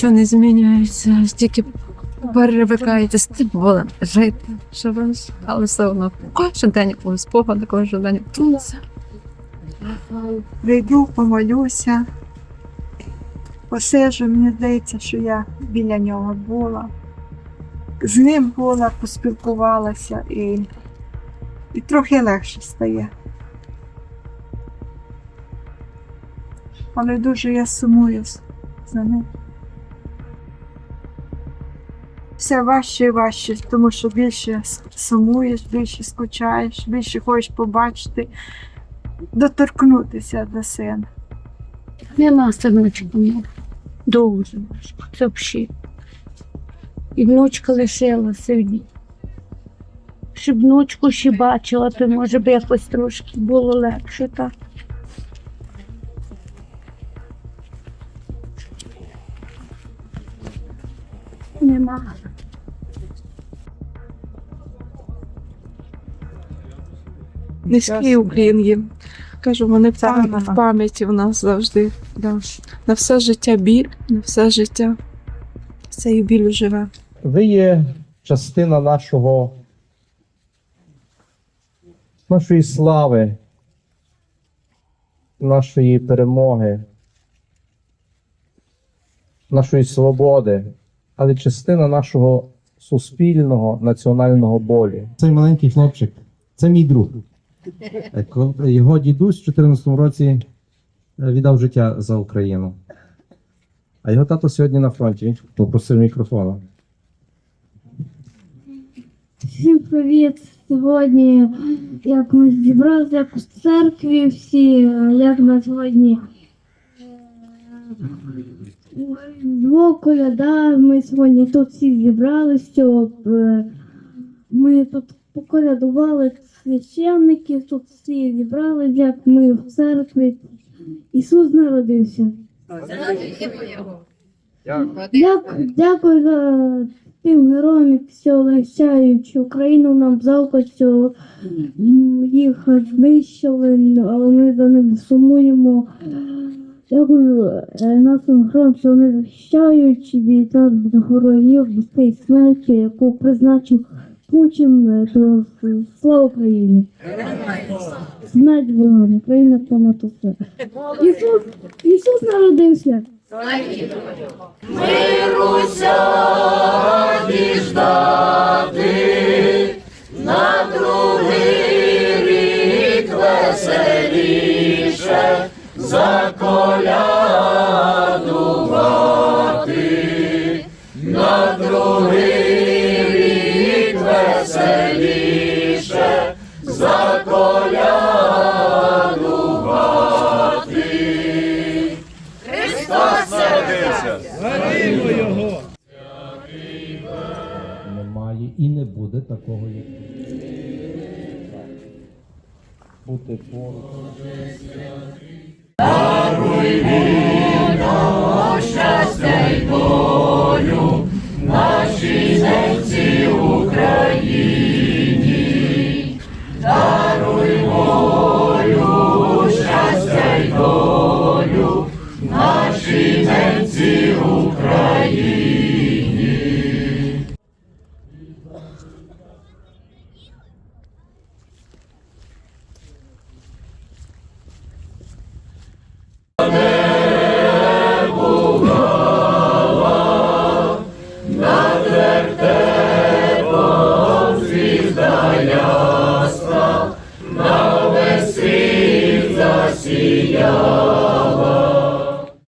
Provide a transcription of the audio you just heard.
нічого не змінюється, тільки перевикаєте з тим волем жити, що ви але все одно кожен день якогось спогаду, кожен день втулися. Прийду, помолюся, посижу, мені здається, що я біля нього була. З ним була, поспілкувалася і, і трохи легше стає. Але дуже я сумую за ним. Все важче і важче, тому що більше сумуєш, більше скучаєш, більше хочеш побачити, доторкнутися до сина. Нема синочка мого. Дуже важко. Це взагалі. І внучка лишилася. і Щоб внучку ще бачила, то може б якось трошки було легше так. Нема. Низький уклін їм. Кажу, вони в, Це в пам'яті в нас завжди. Да. На все життя біль, на все життя цією білю живе. Ви є частина нашого, нашої слави, нашої перемоги, нашої свободи, але частина нашого суспільного національного болю. Цей маленький хлопчик це мій друг. Е, Його дідусь в 2014 році е, віддав життя за Україну. А його тато сьогодні на фронті. Він попросив мікрофона. Всім привіт! Сьогодні як ми зібралися як в церкві всі, е, як на сьогодні Різдво, коляда, ми сьогодні тут всі зібралися, щоб е, ми тут поколядували священників, тут всі зібралися, як ми в церкві. Ісус народився. Дякую, дякую за тим героям, які все Україну нам жалко, їх знищили, але ми за ним сумуємо. Дякую е, нашим героям, що вони захищають від нас від ворогів, від цієї смерті, яку призначив Путін. Е, То слава Україні! Смерть ворогам, Україна понад усе. Ісус, Ісус народився! Немає і не буде такого, як бути поруч.